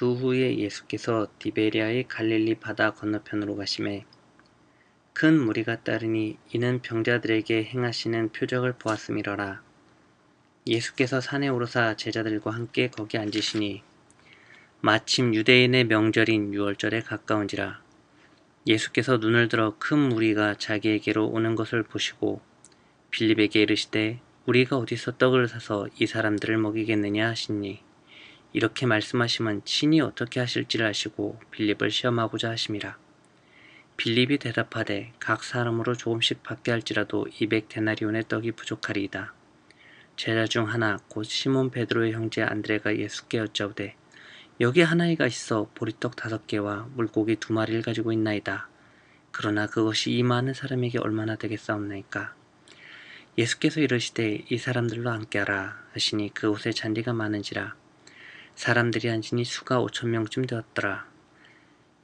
그 후에 예수께서 디베리아의 갈릴리 바다 건너편으로 가심에 큰 무리가 따르니 이는 병자들에게 행하시는 표적을 보았음이러라. 예수께서 산에 오르사 제자들과 함께 거기 앉으시니 마침 유대인의 명절인 유월절에 가까운지라 예수께서 눈을 들어 큰 무리가 자기에게로 오는 것을 보시고 빌립에게 이르시되 우리가 어디서 떡을 사서 이 사람들을 먹이겠느냐 하시니 이렇게 말씀하시면 친히 어떻게 하실지를 아시고 빌립을 시험하고자 하심이라. 빌립이 대답하되 각 사람으로 조금씩 받게 할지라도 200데나리온의 떡이 부족하리이다. 제자 중 하나 곧 시몬 베드로의 형제 안드레가 예수께 여짜오되 여기 하나이가 있어 보리떡 다섯 개와 물고기 두 마리를 가지고 있나이다. 그러나 그것이 이 많은 사람에게 얼마나 되겠사옵나이까. 예수께서 이르시되 이 사람들로 함께하라 하시니 그곳에 잔디가 많은지라 사람들이 앉으니 수가 오천 명쯤 되었더라.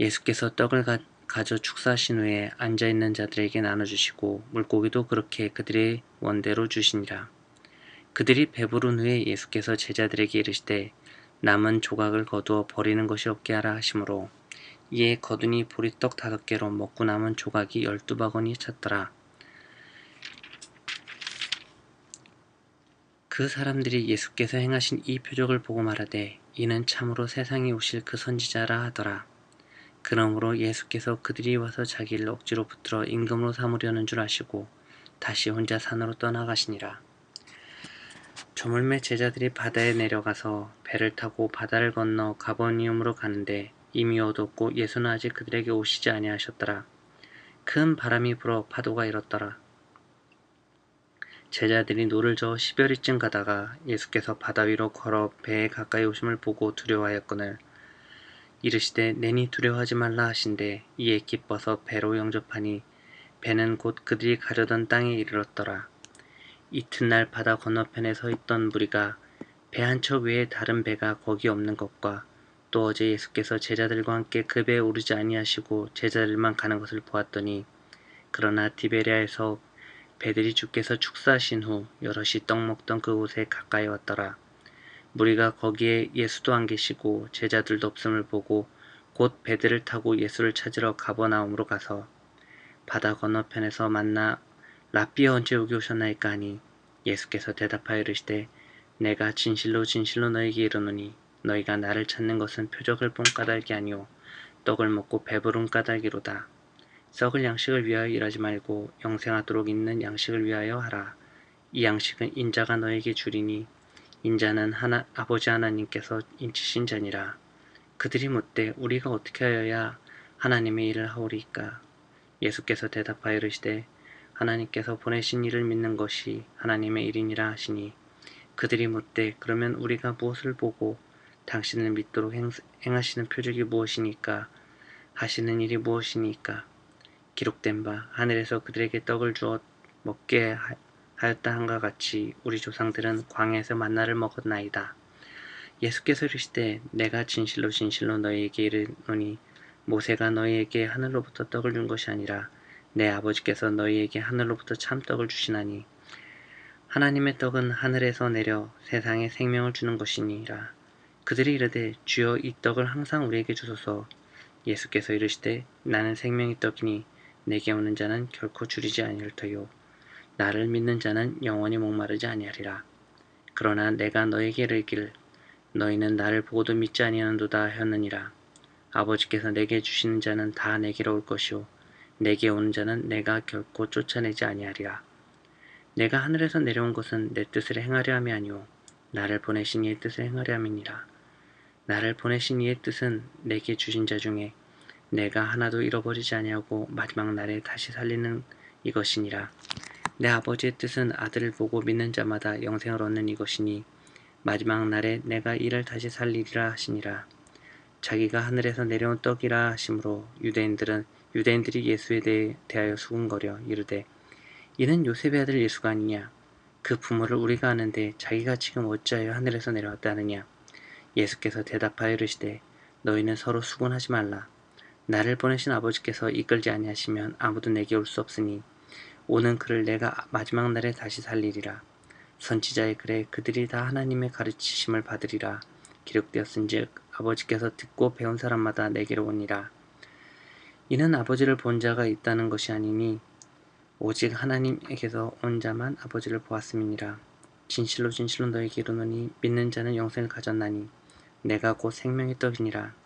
예수께서 떡을 가, 가져 축사하신 후에 앉아 있는 자들에게 나눠 주시고 물고기도 그렇게 그들의 원대로 주시니라. 그들이 배부른 후에 예수께서 제자들에게 이르시되 남은 조각을 거두어 버리는 것이 없게 하라 하시므로 이에 거두니 보리떡 다섯 개로 먹고 남은 조각이 열두 바구니 찼더라. 그 사람들이 예수께서 행하신 이 표적을 보고 말하되 이는 참으로 세상에 오실 그 선지자라 하더라. 그러므로 예수께서 그들이 와서 자기를 억지로 붙들어 임금으로 삼으려는 줄 아시고 다시 혼자 산으로 떠나가시니라. 저물매 제자들이 바다에 내려가서 배를 타고 바다를 건너 가버니움으로 가는데 이미 어둡고 예수는 아직 그들에게 오시지 아니하셨더라. 큰 바람이 불어 파도가 일었더라. 제자들이 노를 저어 십여리쯤 가다가 예수께서 바다 위로 걸어 배에 가까이 오심을 보고 두려워하였거늘 이르시되 내니 두려워하지 말라 하신데 이에 기뻐서 배로 영접하니 배는 곧 그들이 가려던 땅에 이르렀더라. 이튿날 바다 건너편에 서 있던 무리가 배 한 척 외에 다른 배가 거기 없는 것과 또 어제 예수께서 제자들과 함께 그 배에 오르지 아니하시고 제자들만 가는 것을 보았더니 그러나 디베리아에서 배들이 주께서 축사하신 후 여럿이 떡 먹던 그곳에 가까이 왔더라. 무리가 거기에 예수도 안 계시고 제자들도 없음을 보고 곧 배들을 타고 예수를 찾으러 가버나움으로 가서 바다 건너편에서 만나 라삐어 언제 여기 오셨나이까 하니 예수께서 대답하여 이르시되 내가 진실로 진실로 너에게 이르노니 너희가 나를 찾는 것은 표적을 본 까닭이 아니오 떡을 먹고 배부른 까닭이로다. 썩을 양식을 위하여 일하지 말고 영생하도록 있는 양식을 위하여 하라. 이 양식은 인자가 너에게 주리니 인자는 하나, 아버지 하나님께서 인치신 자니라. 그들이 묻되 우리가 어떻게 하여야 하나님의 일을 하오리까? 예수께서 대답하여 이르시되 하나님께서 보내신 일을 믿는 것이 하나님의 일이니라 하시니 그들이 묻되 그러면 우리가 무엇을 보고 당신을 믿도록 행, 행하시는 표적이 무엇이니까 하시는 일이 무엇이니까 기록된 바 하늘에서 그들에게 떡을 주어 먹게 하였다 한과 같이 우리 조상들은 광야에서 만나를 먹었나이다. 예수께서 이르시되 내가 진실로 진실로 너희에게 이르노니 모세가 너희에게 하늘로부터 떡을 준 것이 아니라 내 아버지께서 너희에게 하늘로부터 참떡을 주시나니 하나님의 떡은 하늘에서 내려 세상에 생명을 주는 것이니라. 그들이 이르되 주여 이 떡을 항상 우리에게 주소서 예수께서 이르시되 나는 생명의 떡이니 내게 오는 자는 결코 줄이지 아니할 터요. 나를 믿는 자는 영원히 목마르지 아니하리라. 그러나 내가 너에게 이르길 너희는 나를 보고도 믿지 아니하는도다 하였느니라. 아버지께서 내게 주시는 자는 다 내게로 올 것이요. 내게 오는 자는 내가 결코 쫓아내지 아니하리라. 내가 하늘에서 내려온 것은 내 뜻을 행하려 함이 아니오. 나를 보내신 이의 뜻을 행하려 함이니라. 나를 보내신 이의 뜻은 내게 주신 자 중에 내가 하나도 잃어버리지 아니하고 마지막 날에 다시 살리는 이것이니라. 내 아버지의 뜻은 아들을 보고 믿는 자마다 영생을 얻는 이것이니 마지막 날에 내가 이를 다시 살리리라 하시니라. 자기가 하늘에서 내려온 떡이라 하심으로 유대인들은 유대인들이 예수에 대해 대하여 수군거려 이르되 이는 요셉의 아들 예수가 아니냐 그 부모를 우리가 아는데 자기가 지금 어찌하여 하늘에서 내려왔다 하느냐 예수께서 대답하여 이르시되 너희는 서로 수군하지 말라 나를 보내신 아버지께서 이끌지 아니하시면 아무도 내게 올 수 없으니 오는 그를 내가 마지막 날에 다시 살리리라. 선지자의 글에 그들이 다 하나님의 가르치심을 받으리라. 기록되었은즉 아버지께서 듣고 배운 사람마다 내게로 오니라. 이는 아버지를 본 자가 있다는 것이 아니니 오직 하나님에게서 온 자만 아버지를 보았음이니라. 진실로 진실로 너희에게 이르노니 믿는 자는 영생을 가졌나니 내가 곧 생명의 떡이니라.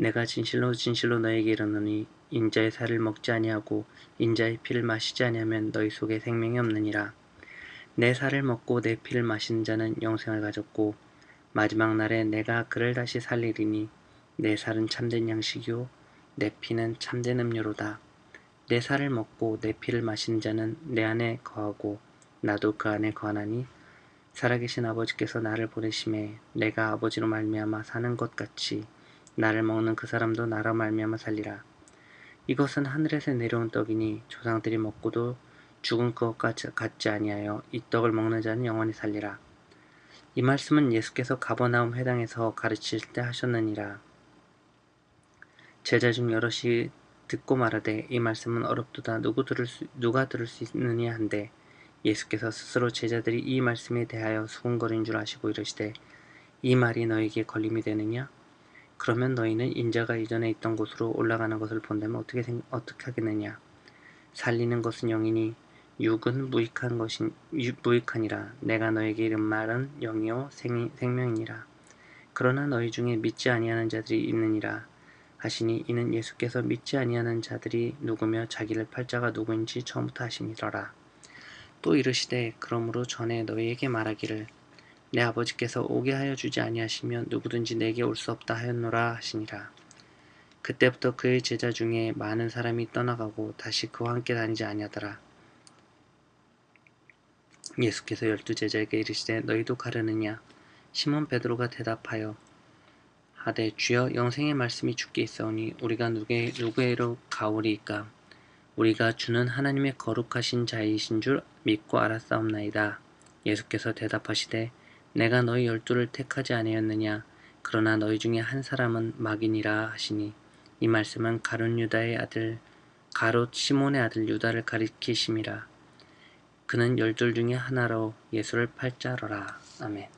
내가 진실로 진실로 너에게 이르노니 인자의 살을 먹지 아니하고 인자의 피를 마시지 아니하면 너희 속에 생명이 없느니라. 내 살을 먹고 내 피를 마시는 자는 영생을 가졌고 마지막 날에 내가 그를 다시 살리리니 내 살은 참된 양식이요 내 피는 참된 음료로다. 내 살을 먹고 내 피를 마시는 자는 내 안에 거하고 나도 그 안에 거하나니 살아계신 아버지께서 나를 보내심에 내가 아버지로 말미암아 사는 것 같이 나를 먹는 그 사람도 나로 말미암아 살리라. 이것은 하늘에서 내려온 떡이니 조상들이 먹고도 죽은 것 같지 아니하여 이 떡을 먹는 자는 영원히 살리라. 이 말씀은 예수께서 가버나움 회당에서 가르칠 때 하셨느니라. 제자 중 여럿이 듣고 말하되 이 말씀은 어렵도다 누구 들을 수, 누가 들을 수 있느냐 한데 예수께서 스스로 제자들이 이 말씀에 대하여 수군거린 줄 아시고 이르시되 이 말이 너에게 걸림이 되느냐 그러면 너희는 인자가 이전에 있던 곳으로 올라가는 것을 본다면 어떻게 생, 어떻게 하겠느냐? 살리는 것은 영이니 육은 무익한 것이 무익하니라. 내가 너에게 이른 말은 영이요 생, 생명이니라. 그러나 너희 중에 믿지 아니하는 자들이 있느니라. 하시니 이는 예수께서 믿지 아니하는 자들이 누구며 자기를 팔자가 누구인지 처음부터 하시니더라. 또 이르시되 그러므로 전에 너희에게 말하기를 내 아버지께서 오게 하여 주지 아니하시면 누구든지 내게 올 수 없다 하였노라 하시니라. 그때부터 그의 제자 중에 많은 사람이 떠나가고 다시 그와 함께 다니지 아니하더라. 예수께서 열두 제자에게 이르시되 너희도 가르느냐 시몬 베드로가 대답하여 하되 주여 영생의 말씀이 주께 있사오니 우리가 누구에, 누구에로 가오리이까 우리가 주는 하나님의 거룩하신 자이신 줄 믿고 알았사옵나이다. 예수께서 대답하시되 내가 너희 열두를 택하지 아니었느냐? 그러나 너희 중에 한 사람은 막인이라 하시니 이 말씀은 가룟 유다의 아들 가롯 시몬의 아들 유다를 가리키심이라. 그는 열둘 중에 하나로 예수를 팔자러라. 아멘